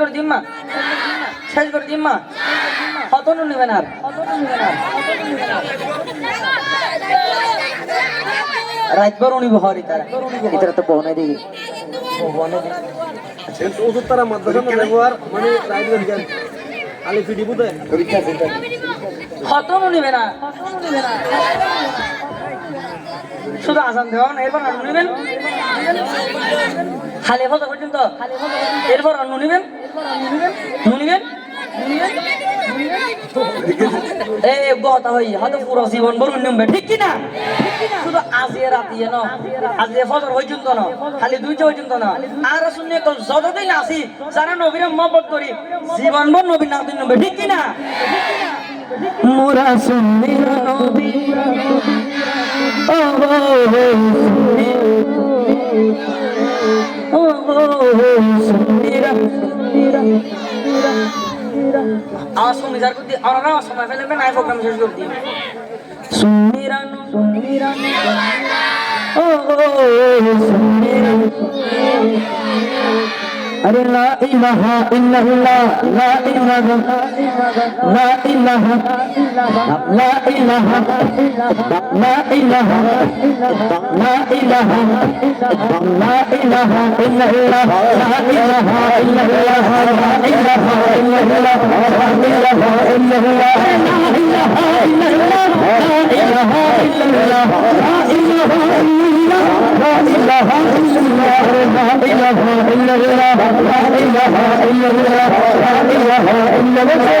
করে দিম মা শেষ করে দিম মা কত নুন নেবেন আর? রাতবার উনি বহরি তারা। ইতারা তো বহনে দেখি। ওষুধ তারা মাদ্রাসা ব্যবহার মানে জ্ঞান। আলি বুঝে নেবেন আর? শুধু আসান দেওয়া না এরপর আনু নেবেন? খালি ফটো পর্যন্ত এরপর আনু নেবেন? নু নেবেন এ গতা হই হয়তো পুরো জীবন বলুন নিয়মবে ঠিক কি না শুধু আজিয়ে রাতিয়ে ন আজিয়ে ফজর পর্যন্ত ন খালি দুইটা পর্যন্ত না আর শুনে যতদিন আসি যারা নবীর মহব্বত করি, জীবন ভর নবীর নাম দিন নবে ঠিক কি না মোরা সুন্নি নবী। ও যার করতে আমরা না সময় ফেলে নাই প্রোগ্রাম শেষ করে দিই সুন্নিরানো ও ارے لا الہ الا اللہ لا الہ لا الہ لا الہ لا الہ لا الہ لا الہ الا اللہ لا الہ الا اللہ لا الہ الا اللہ لا الہ الا اللہ لا الہ الا اللہ لا الہ الا اللہ لا الہ الا اللہ إله إلا الله إلا الله لا إله إلا الله لا إله إلا الله.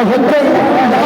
জীবন